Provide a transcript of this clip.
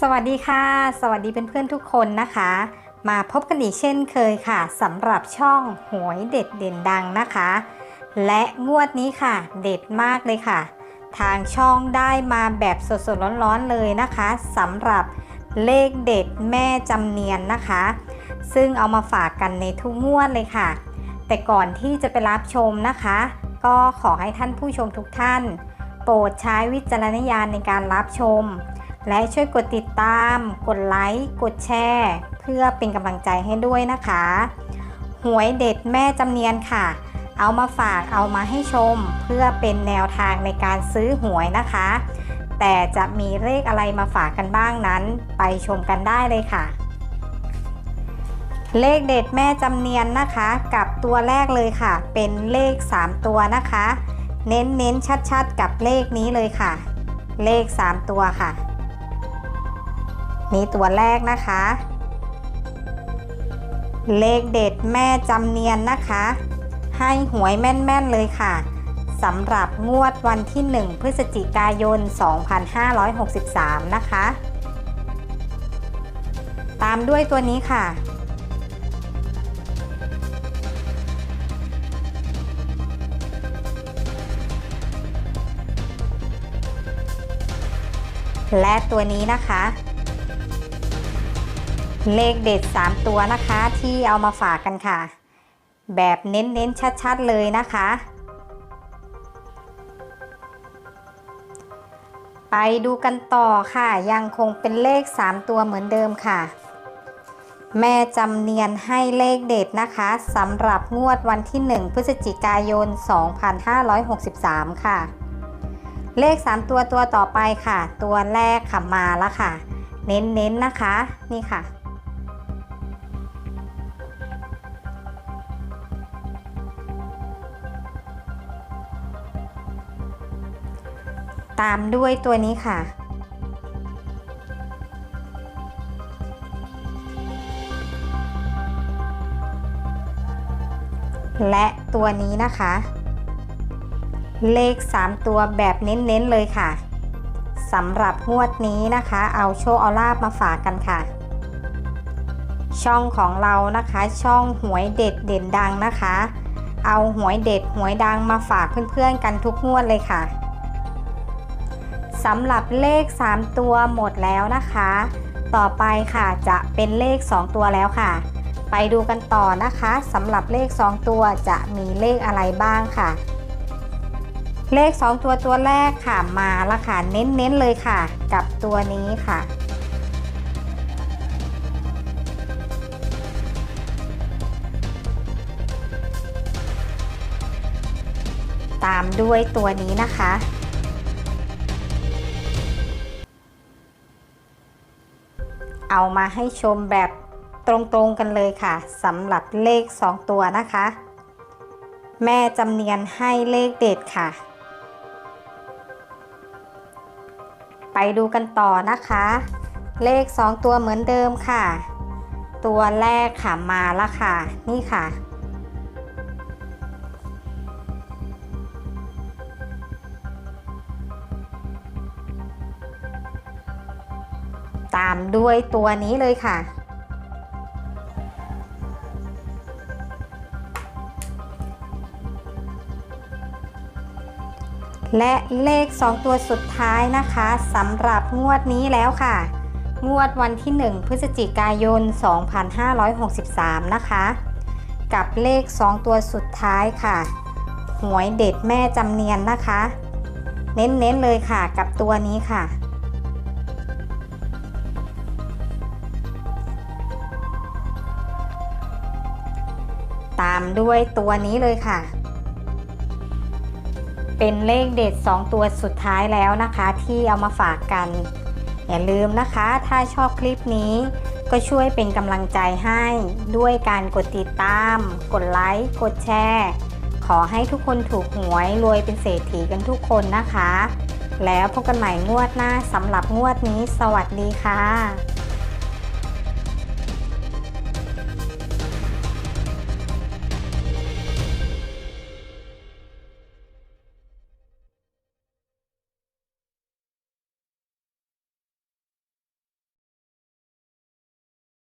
สวัสดีค่ะ สวัสดีเพื่อนๆทุกคนนะคะ มาพบกันอีกเช่นเคยค่ะสำหรับช่องหวยเด็ดเด่นดังนะคะ และงวดนี้ค่ะ เด็ดมากเลยค่ะ ทางช่องได้มาแบบสดๆร้อนๆเลยนะคะสำหรับเลขเด็ดแม่จำเนียนนะคะ ซึ่งเอามาฝากกันในทุกงวดเลยค่ะ แต่ก่อนที่จะไปรับชมนะคะ ก็ขอให้ท่านผู้ชมทุกท่าน โปรดใช้วิจารณญาณในการรับชม และช่วยกดติดตาม กดไลค์ กดแชร์ เพื่อเป็นกำลังใจให้ด้วยนะคะ หวยเด็ดแม่จำเนียนค่ะ เอามาฝากเอามาให้ชม เพื่อเป็นแนวทางในการซื้อหวยนะคะ แต่จะมีเลขอะไรมาฝากกันบ้างนั้น ไปชมกันได้เลยค่ะ เลขเด็ดแม่จำเนียนนะคะ กับตัวแรกเลยค่ะ เป็นเลข 3 ตัวนะคะ เน้นเน้นๆชัดๆ กับเลขนี้เลยค่ะ เลข 3 ตัวค่ะ นี่ตัวแรกนะคะ เลขเด็ดแม่จำเนียนนะคะ ให้หวยแม่นๆเลยค่ะสำหรับงวดวันที่ 1 พฤศจิกายน 2563 นะคะ ตามด้วยตัวนี้ค่ะ และตัวนี้นะคะ เลขเด็ด 3 ตัวนะคะที่เอามาฝากกันค่ะ แบบเน้นๆชัดๆเลยนะคะ ไปดูกันต่อค่ะ ยังคงเป็นเลข 3 ตัวเหมือนเดิมค่ะ แม่จำเนียนให้เลขเด็ดนะคะสำหรับงวดวันที่ 1 พฤศจิกายน 2563 ค่ะ เลข 3 ตัวตัวต่อไปค่ะ ตัวแรกค่ะมาแล้วค่ะ เน้นๆนนะคะ นี่ค่ะ ตามด้วยตัวนี้ค่ะ และตัวนี้นะคะ เลข 3 ตัวแบบเน้นๆเลยค่ะสำหรับงวดนี้นะคะ เอาโชคเอาลาบมาฝากกันค่ะ ช่องของเรานะคะช่องหวยเด็ดเด่นดังนะคะ เอาหวยเด็ดหวยดังมาฝากเพื่อนๆกันทุกงวดเลยค่ะ สำหรับเลข 3 ตัวหมดแล้วนะคะ ต่อไปค่ะจะเป็นเลข 2 ตัวแล้วค่ะ ไปดูกันต่อนะคะสำหรับเลข 2 ตัวจะมีเลขอะไรบ้างค่ะ เลข 2 ตัวตัวแรกค่ะมาละค่ะเน้นๆเลยค่ะ กับตัวนี้ค่ะตามด้วยตัวนี้นะคะ เอามาให้ชมแบบตรงๆกันเลยค่ะสำหรับเลข 2 ตัวนะคะ แม่จำเนียนให้เลขเด็ดค่ะ ไปดูกันต่อนะคะ เลข 2 ตัวเหมือนเดิมค่ะ ตัวแรกค่ะมาละค่ะ นี่ค่ะ ตามด้วยตัวนี้เลยค่ะ และเลข 2 ตัวสุดท้ายนะคะสำหรับงวดนี้แล้วค่ะ งวดวันที่ 1 พฤศจิกายน 2563 นะคะ กับเลข 2 ตัวสุดท้ายค่ะ หวยเด็ดแม่จำเนียนนะคะ เน้นๆเลยค่ะกับตัวนี้ค่ะามด้วยตัวนี้เลยค่ะ เป็นเลขเด็ด 2 ตัวสุดท้ายแล้วนะคะ ที่เอามาฝากกัน อย่าลืมนะคะ ถ้าชอบคลิปนี้ ก็ช่วยเป็นกำลังใจให้ด้วยการกดติดตาม กดไลค์กดแชร์ขอให้ทุกคนถูกหวยรวยเป็นเศรษฐีกันทุกคนนะคะ แล้วพบกันใหม่งวดหน้าสำหรับงวดนี้ สวัสดีค่ะ